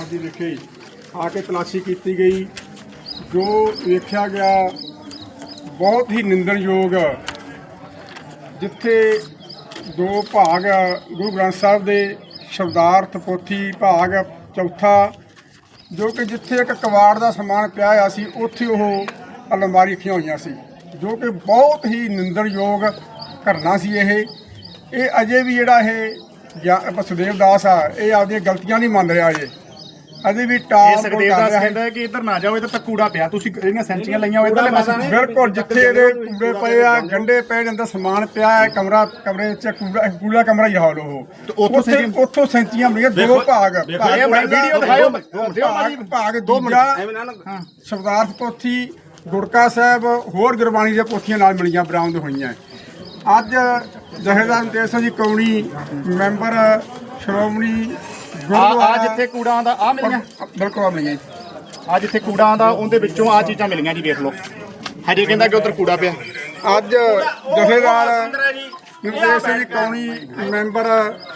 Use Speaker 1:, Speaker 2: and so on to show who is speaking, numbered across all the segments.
Speaker 1: ਆਦਿ ਵਿਖੇ ਆ ਕੇ ਤਲਾਸ਼ੀ ਕੀਤੀ ਗਈ, ਜੋ ਵੇਖਿਆ ਗਿਆ ਬਹੁਤ ਹੀ ਨਿੰਦਣਯੋਗ ਜਿੱਥੇ ਦੋ ਭਾਗ ਗੁਰੂ ਗ੍ਰੰਥ ਸਾਹਿਬ ਦੇ ਸ਼ਬਦਾਰਥ ਪੋਥੀ ਭਾਗ ਚੌਥਾ, ਜੋ ਕਿ ਜਿੱਥੇ ਇੱਕ ਕਵਾੜ ਦਾ ਸਮਾਨ ਪਿਆ ਹੋਇਆ ਸੀ, ਉੱਥੇ ਉਹ ਅਲਮਾਰੀ ਰੱਖੀਆਂ ਸੀ, ਜੋ ਕਿ ਬਹੁਤ ਹੀ ਨਿੰਦਣਯੋਗ ਘਟਨਾ ਸੀ ਇਹ। ਇਹ ਅਜੇ ਵੀ ਜਿਹੜਾ ਇਹ ਗਿਆ- ਵਸੁਦੇਵ ਦਾਸ ਆ, ਇਹ ਆਪਦੀਆਂ ਗਲਤੀਆਂ ਨਹੀਂ ਮੰਨ ਰਿਹਾ ਅਜੇ ਅਜੇ ਵੀ
Speaker 2: ਇਹ
Speaker 1: ਮਟੋਲ
Speaker 2: ਸੁਖਦੇਵ ਦਾਸ ਕਹਿੰਦਾ ਹੈ। ਕਿ ਇੱਧਰ ਨਾ ਜਾਓ ਇੱਧਰ ਤਾਂ ਕੂੜਾ ਪਿਆ। ਤੁਸੀਂ ਇਹਦੀਆਂ ਸੈਂਚੀਆਂ ਲਈਆਂ ਹੋਏ ਇੱਧਰਲੇ ਪਾਸੇ
Speaker 1: ਬਿਲਕੁਲ ਜਿੱਥੇ ਇਹਦੇ ਕੂੜੇ ਪਏ ਆ ਗੰਡੇ ਪਏ ਨੇ ਅੰਦਰ ਸਮਾਨ ਪਿਆ ਹੈ ਕਮਰਾ ਕਮਰੇ ਵਿੱਚ ਕੂੜਾ ਕੂੜਾ ਕਮਰਾ ਹੀ ਹਾਲ ਉਹ।
Speaker 2: ਤੇ ਉੱਥੋਂ
Speaker 1: ਉੱਥੇ-
Speaker 2: ਸੈਂਚੀ-
Speaker 1: ਉੱਥੋਂ ਸੈਂਚੀਆਂ ਮਿਲੀਆਂ ਦੋ ਭਾਗ
Speaker 2: ਇਹ
Speaker 1: ਭਾਗ
Speaker 2: ਵੀਡੀਓ ਦਿਖਾਇਓ
Speaker 1: ਭਾਗ ਭਾਗ ਦੂਜਾ ਸ਼ਬਦਾਰਥ ਪੋਥੀ ਗੁਰਕਾ ਸਾਹਿਬ ਹੋਰ ਗੁਰਬਾਣੀ ਦੀਆਂ ਪੋਥੀਆਂ ਨਾਲ ਮਿਲੀਆਂ ਬਰਾਮਦ ਹੋਈਆਂ। ਅੱਜ ਜਹੇਦਾਰ ਸਿੰਘ ਜੀ ਕੌਣੀ ਮੈਂਬਰ ਸ਼੍ਰੋਮਣੀ
Speaker 2: ਆ ਆ ਜਿੱਥੇ ਕੂੜਾ ਆਂਦਾ ਆ ਮਿਲੀਆਂ।
Speaker 1: ਬਿਲਕੁਲ ਆ ਮਿਲੀਆਂ ਜੀ।
Speaker 2: ਆ ਜਿੱਥੇ ਕੂੜਾ ਆਂਦਾ ਉਹਦੇ ਵਿੱਚੋਂ ਆ ਚੀਜ਼ਾਂ ਮਿਲੀਆਂ ਜੀ ਵੇਖ ਲਓ। ਹਜੇ ਕਹਿੰਦਾ ਕਿ ਉਧਰ ਕੂੜਾ ਪਿਆ।
Speaker 1: ਅੱਜ ਜਥੇਦਾਰ ਨਿਰਦੇਸ਼ ਸਿੰਘ ਜੀ। ਕੌਣੀ ਮੈਂਬਰ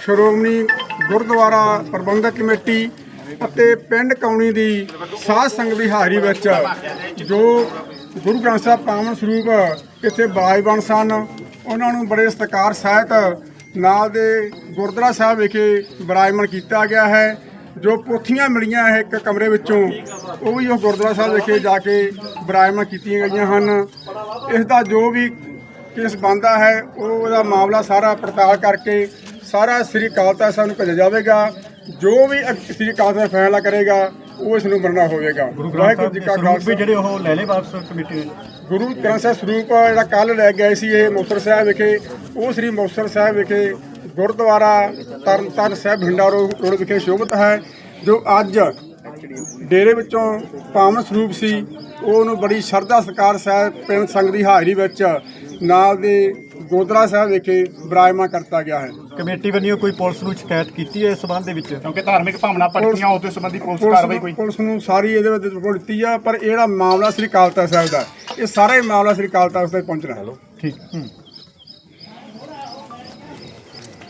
Speaker 1: ਸ਼੍ਰੋਮਣੀ ਗੁਰਦੁਆਰਾ ਪ੍ਰਬੰਧਕ ਕਮੇਟੀ ਅਤੇ ਪਿੰਡ ਕੌਣੀ ਦੀ ਸਾਧ ਸੰਗਤ ਦੀ ਹਾਜ਼ਰੀ ਵਿੱਚ ਜੋ ਗੁਰੂ ਗ੍ਰੰਥ ਸਾਹਿਬ ਪਾਵਨ ਸਰੂਪ ਇੱਥੇ ਬਾਜਬਨ ਸਨ ਉਹਨਾਂ ਨੂੰ ਬੜੇ ਸਤਿਕਾਰ ਸਹਿਤ ਨਾਲ ਦੇ ਗੁਰਦੁਆਰਾ ਸਾਹਿਬ ਵਿਖੇ ਬਰਾਜਮਨ ਕੀਤਾ ਗਿਆ ਹੈ ਜੋ ਪੋਥੀਆਂ ਮਿਲੀਆਂ ਹੈ ਇੱਕ ਕਮਰੇ ਵਿੱਚੋਂ ਉਹ ਵੀ ਉਹ ਗੁਰਦੁਆਰਾ ਸਾਹਿਬ ਵਿਖੇ ਜਾ ਕੇ ਬਰਾਜਮਨ ਕੀਤੀਆਂ ਗਈਆਂ ਹਨ। ਇਸ ਦਾ ਜੋ ਵੀ ਕੇਸ ਬੰਦਾ ਹੈ ਉਹ ਉਹਦਾ ਮਾਮਲਾ ਸਾਰਾ ਪੜਤਾਲ ਕਰਕੇ ਸਾਰਾ ਸ੍ਰੀ ਅਕਾਲ ਤਖਤ ਸਾਹਿਬ ਨੂੰ ਭੇਜਿਆ ਜਾਵੇਗਾ। ਜੋ ਵੀ ਸ੍ਰੀ ਅਕਾਲ ਤਖਤ ਫੈਸਲਾ ਕਰੇਗਾ ਉਹ ਇਸ ਨੂੰ ਮੰਨਣਾ ਹੋਵੇਗਾ। ਵਾਹਿਗੁਰੂ ਜੀ ਕਾ ਖਾਲਸਾ।
Speaker 2: ਜਿਹੜੇ ਉਹ ਲੈ ਲੈ ਵਾਪਸ ਕਮੇਟੀ ਨੇ।
Speaker 1: ਗੁਰੂ ਗ੍ਰੰਥ ਸਾਹਿਬ ਸਰੂਪ ਜਿਹੜਾ ਕੱਲ ਲੈ ਗਏ ਸੀ ਇਹ ਮੁਕਤਸਰ ਸਾਹਿਬ ਵਿਖੇ, ਉਹ ਸ੍ਰੀ ਮੁਕਤਸਰ ਸਾਹਿਬ ਵਿਖੇ ਗੁਰਦੁਆਰਾ ਤਰਨਤਾਰਨ ਸਾਹਿਬ ਭਿੰਡਾ ਰੋ- ਰੋਡ ਵਿਖੇ ਸ਼ੋਭਤ ਹੈ, ਜੋ ਅੱਜ ਡੇਰੇ ਵਿੱਚੋਂ ਪਾਵਨ ਸਰੂਪ ਸੀ, ਉਹਨੂੰ ਬੜੀ ਸ਼ਰਧਾ ਸਤਿਕਾਰ ਸਾਹਿਬ ਪਿੰਡ ਸੰਗ ਦੀ ਹਾਜ਼ਰੀ ਵਿੱਚ ਨਾਲ ਦੇ ਗੁਰਦੁਆਰਾ ਸਾਹਿਬ ਵਿਖੇ ਬਰਾਜਮਾ ਕਰਤਾ ਗਿਆ ਹੈ।
Speaker 3: ਕਮੇਟੀ ਵੱਲੋਂ ਕੋਈ ਪੁਲਿਸ ਨੂੰ ਸ਼ਿਕਾਇਤ ਕੀਤੀ ਹੈ ਇਸ ਸੰਬੰਧ ਦੇ ਵਿੱਚ?
Speaker 2: ਕਿਉਂਕਿ ਧਾਰਮਿਕ ਭਾਵਨਾ ਭੜਕੀਆਂ ਉਸ ਦੇ ਸੰਬੰਧੀ
Speaker 1: ਪੁਲਿਸ
Speaker 2: ਕਾਰਵਾਈ ਕੋਈ
Speaker 1: ਨੂੰ- ਪੁਲਿਸ ਨੂੰ ਸਾਰੀ ਇਹਦੇ ਵਿੱਚ ਰਿਪੋਰਟ ਦਿੱਤੀ ਆ ਪਰ ਇਹ ਜਿਹੜਾ ਮਾਮਲਾ ਸ੍ਰੀ ਅਕਾਲ ਤਖਤ ਸਾਹਿਬ ਦਾ ਇਹ ਸਾਰਾ ਹੀ ਮਾਮਲਾ ਸ੍ਰੀ ਅਕਾਲ ਤਖਤ ਤੱਕ ਪਹੁੰਚਣਾ ਹੈ।
Speaker 3: ਠੀਕ